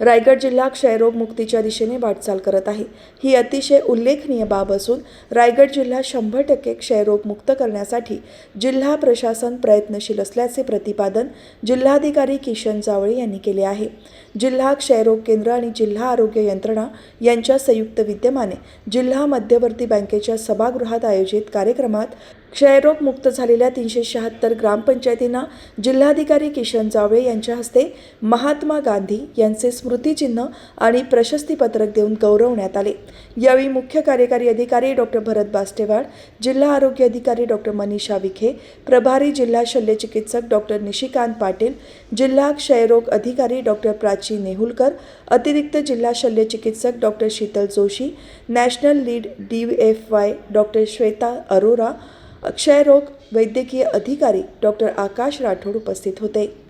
रायगड जिल्हा क्षयरोग मुक्तीच्या दिशेने वाटचाल करत आहे. ही अतिशय उल्लेखनीय बाब असून रायगड जिल्हा शंभर टक्के क्षयरोग मुक्त करण्यासाठी जिल्हा प्रशासन प्रयत्नशील असल्याचे प्रतिपादन जिल्हाधिकारी किशन जावळे यांनी केले आहे. जिल्हा क्षयरोग केंद्र आणि जिल्हा आरोग्य यंत्रणा यांच्या संयुक्त विद्यमाने जिल्हा मध्यवर्ती बँकेच्या सभागृहात आयोजित कार्यक्रमात क्षयरोग मुक्त झालेल्या तीनशे शहात्तर ग्रामपंचायतींना जिल्हाधिकारी किशन जावळे यांच्या हस्ते महात्मा गांधी यांचे स्मृतिचिन्ह आणि प्रशस्तीपत्रक देऊन गौरवण्यात आले. यावेळी मुख्य कार्यकारी अधिकारी डॉक्टर भरत बास्टेवाड जिल्हा आरोग्य अधिकारी डॉक्टर मनीषा विखे प्रभारी जिल्हा शल्यचिकित्सक डॉक्टर निशिकांत पाटील जिल्हा क्षयरोग अधिकारी डॉक्टर प्राची नेहुलकर अतिरिक्त जिल्हा शल्यचिकित्सक doctor Sheetal Joshi national lead D F Y doctor Shweta Arora क्षयरोग वैद्यकीय अधिकारी डॉक्टर आकाश राठोड उपस्थित होते.